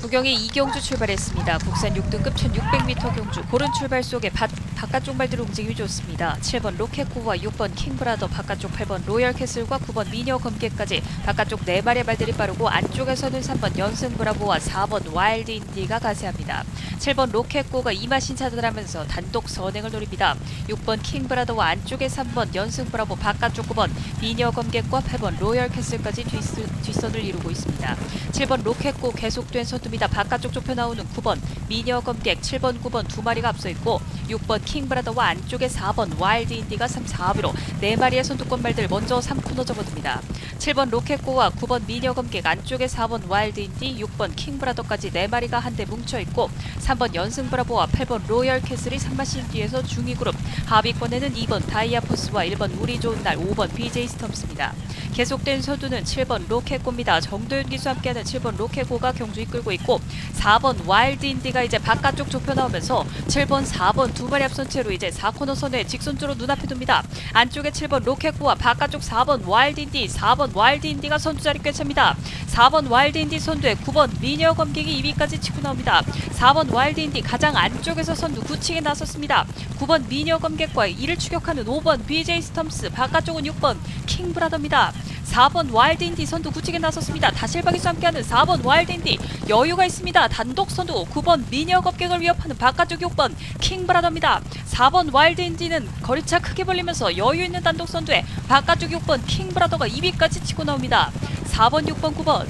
부경의 이경주 출발했습니다. 국산 6등급 1600m 경주 고른 출발 속에 바, 바깥쪽 말들 움직임이 좋습니다. 7번 로켓코와 6번 킹브라더 바깥쪽 8번 로열캐슬과 9번 미녀 검객까지 바깥쪽 4마리의 말들이 빠르고 안쪽에서는 3번 연승 브라보와 4번 와일드 인디가 가세합니다. 7번 로켓코가 이마신 차단하면서 단독 선행을 노립니다. 6번 킹브라더와 안쪽에 3번 연승 브라보 바깥쪽 9번 미녀 검객과 8번 로열캐슬까지 뒷선을 이루고 있습니다. 7번 로켓고 계속된 선두 입니다. 바깥쪽 좁혀 나오는 9번 미녀 검객 7번 9번 두 마리가 앞서 있고 6번 킹브라더와 안쪽에 4번 와일드 인디가 3, 4위로 네 마리의 선두권 말들 먼저 3코너 접어듭니다. 7번 로켓고와 9번 미녀 검객 안쪽에 4번 와일드 인디 6번 킹브라더까지 네 마리가 한데 뭉쳐 있고 3번 연승 브라보와 8번 로열 캐슬이 3마신 뒤에서 중위 그룹 하위권에는 2번 다이아포스와 1번 우리 좋은 날 5번 BJ 스톰스입니다. 계속된 서두는 7번 로켓고입니다. 정도윤 기수 함께하는 7번 로켓고가 경주 이끌고 있고 4번 와일드 인디가 이제 바깥쪽 좁혀 나오면서 7번 4번 두 마리 앞선 채로 이제 4코너 선에 직선주로 눈앞에 둡니다. 안쪽에 7번 로켓고와 바깥쪽 4번 와일드 인디 4번 와일드 인디가 선두 자리 꿰찹니다. 4번 와일드 인디 선두에 9번 미녀 검객이 2위까지 치고 나옵니다. 4번 와일드 인디 가장 안쪽에서 선두 구치게 나섰습니다. 9번 미녀 검객과 이를 추격하는 5번 BJ 스톰스 바깥쪽은 6번 킹브라더입니다. 4번 와일드 인디 선두 구치게 나섰습니다. 다실박이수 함께하는 4번 와일드 인디 여유가 있습니다. 단독 선두 9번 미녀 겁객을 위협하는 바깥쪽 6번 킹브라더입니다. 4번 와일드 인디는 거리차 크게 벌리면서 여유 있는 단독 선두에 바깥쪽 6번 킹브라더가 2위까지 치고 나옵니다. 4번 6번 9번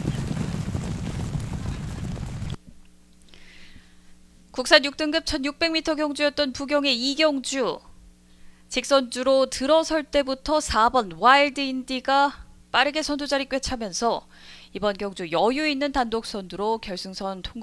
국산 6등급 1600m 경주였던 부경의 이경주 직선주로 들어설 때부터 4번 와일드 인디가 빠르게 선두 자리 꿰차면서 이번 경주 여유 있는 단독 선두로 결승선 통과